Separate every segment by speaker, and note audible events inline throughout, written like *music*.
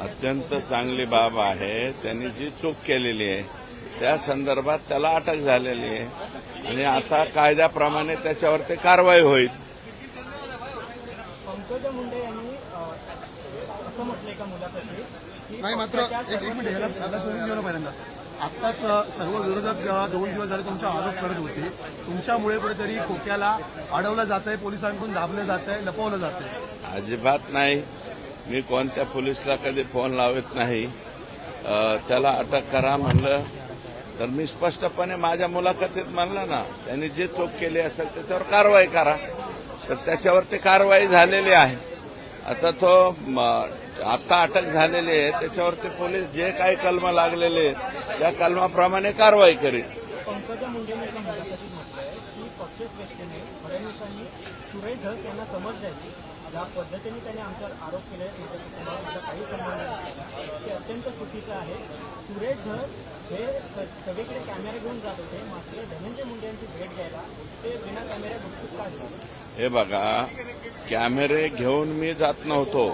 Speaker 1: अत्यंत चांगली बाब आहे. त्यांनी जी चूक केलेली आहे त्या संदर्भात त्याला अटक झालेली आहे. आणि आता कायद्याप्रमाणे त्याच्यावर ते कारवाई होईल.
Speaker 2: पंकजा मुंडे यांनी अ, असं म्हटलंय का मुलाखतीत की
Speaker 3: नाही मात्र एक एक मिनिट याला सोडून ना पहिल्यांदा. आत्ताच सर्व विरोधक दोन दिवस झाले तुमचा आरोप करत होते. तुमच्यामुळे कुठेतरी खोक्याला अडवलं जात आहे पोलिसांकडून दाबलं जात आहे लपवलं जात आहे
Speaker 1: अजिबात नाही. मी कोणत्या पोलिसला कधी फोन लावत नाही. त्याला अटक करा म्हणलं. तर मी स्पष्टपणे माझ्या मुलाखतीत म्हणलं ना त्यांनी जे चूक केली असेल त्याच्यावर कारवाई करा. तर त्याच्यावर ते कारवाई झालेली आहे. आता तो आता अटक झालेली आहे. त्याच्यावरती पोलीस जे काही कलम लागलेले आहेत त्या कलमाप्रमाणे कारवाई करेल
Speaker 2: पंकजा सुरेश धस यांना समज द्यायची. ज्या पद्धतीने त्यांनी आमच्यावर आरोप केले म्हणजे माझ्या कुटुंबाला काही संबंध नसलेला ते अत्यंत चुकीचं आहे. सुरेश धस हे सगळीकडे कॅमेरे घेऊन जात होते. मात्र धनंजय मुंडे यांची भेट घ्यायला ते बिना कॅमेऱ्या उत्सुक का
Speaker 1: हे बघा कॅमेरे घेऊन मी जात नव्हतो.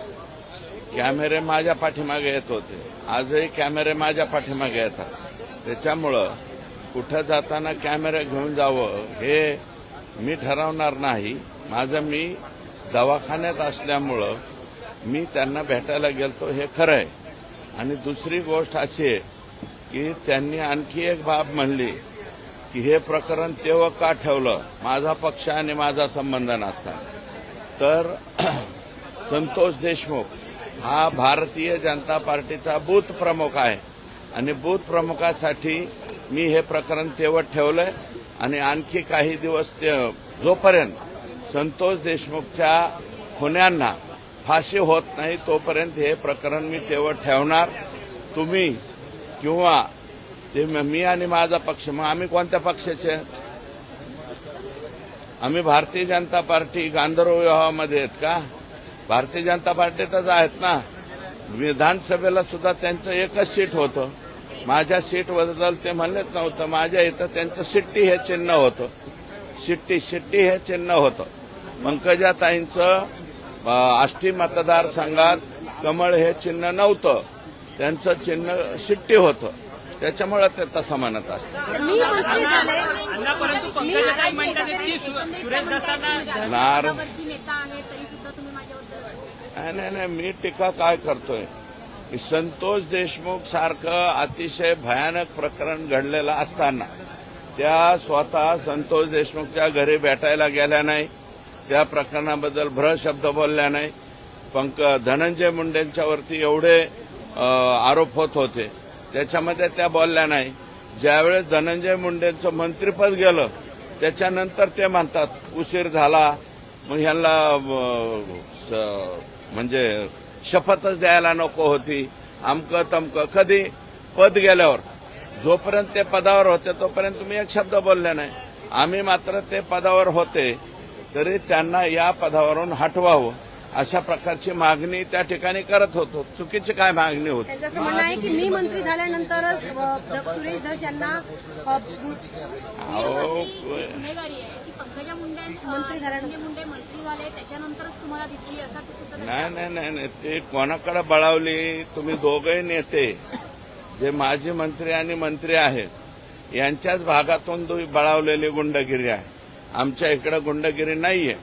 Speaker 1: कॅमेरे माझ्या पाठीमागे येत होते. आजही कॅमेरे माझ्या पाठीमागे येतात. त्याच्यामुळं कुठं जाताना कॅमेरा घेऊन जावं हे मी ठरवणार नाही. माझं मी दवाखान्यात असल्यामुळं मी त्यांना भेटायला गेलतो हे खरं आहे आणि दुसरी गोष्ट अशी आहे की त्यांनी आणखी एक बाब म्हणली की हे प्रकरण तेव्हा का ठेवलं? माझा पक्ष आणि माझा संबंध नसता. तर *clears throat* संतोष देशमुख हा भारतीय जनता पार्टीचा बूथ प्रमुख आहे. आणि बूथ प्रमुखासाठी मी हे प्रकरण तेवत ठेवलंय. आणि आणखी काही दिवस ते जोपर्यंत संतोष देशमुखच्या खुन्यांना फाशी होत नाही तोपर्यंत हे प्रकरण मी तेवढं ठेवणार. तुम्ही किंवा ते मी आणि माझा पक्ष मग आम्ही कोणत्या पक्षाचे? आम्ही भारतीय जनता पार्टी गांधर्व विवाहामध्ये आहेत का? भारतीय जनता पार्टीतच आहेत ना? विधानसभेला सुद्धा त्यांचं एकच सीट होतं. माझ्या सीटबद्दल ते म्हणलेच नव्हतं. माझ्या इथं त्यांचं सिट्टी हे चिन्ह होतं. शिट्टी शिट्टी हे चिन्ह होतं. पंकजाताईंचं आष्टी मतदारसंघात कमळ हे चिन्ह नव्हतं. त्यांचं चिन्ह शिट्टी होतं. त्याच्यामुळे ते तसं म्हणत असतं
Speaker 4: मी मंत्री झाले.
Speaker 5: अण्णा परंतु पंकजाताई म्हणतात की सु- सुरेश दसांना
Speaker 1: नार-
Speaker 4: वरची नेता आहे तरी सुद्धा तुम्ही माझ्याबद्दल
Speaker 1: नाही नाही नाही मी टीका काय करतोय? की संतोष देशमुख सारखं अतिशय भयानक प्रकरण घडलेलं असताना त्या स्वतः संतोष देशमुखच्या घरी भेटायला गेल्या नाही. त्या प्रकरणाबद्दल भ्र शब्द बोलल्या नाही. पंक धनंजय मुंडेंच्यावरती एवढे आरोप होत होते. त्याच्यामध्ये त्या बोलल्या नाही. ज्यावेळेस धनंजय मुंडेंचं मंत्रिपद गेलं त्याच्यानंतर ते म्हणतात उशीर झाला. मग ह्यांना स- म्हणजे शपथच द्यायला नको होती. अमकं तमकं. कधी? पद गेल्यावर. जोपर्यंत ते पदावर होते तोपर्यंत तुम्ही एक शब्द बोलले नाही. आम्ही मात्र ते पदावर होते तरी त्यांना या पदावरून हटवावं. अशा प्रकारची मागणी त्या ठिकाणी करत होतो. चुकीची काय मागणी होती?
Speaker 4: त्यांचं असं म्हणणं आहे की मी मंत्री झाल्यानंतरच सुरेश धस यांना अ,
Speaker 1: अहो,
Speaker 4: गुन्हेगारी आहे ती पंकजा मुंडे मंत्री झाल्यानंतर. मुंडे मंत्री झाले त्याच्यानंतरच तुम्हाला दिसली असा सुद्धा
Speaker 1: नाही नाही नाही नाही. ते कोणाकडे बळावली? तुम्ही दोघंही नेते. जे माजी मंत्री आणि मंत्री आहेत यांच्याच भागातून बळावलेली गुंडगिरी आहे. आमच्या इकडे गुंडगिरी नाहीये.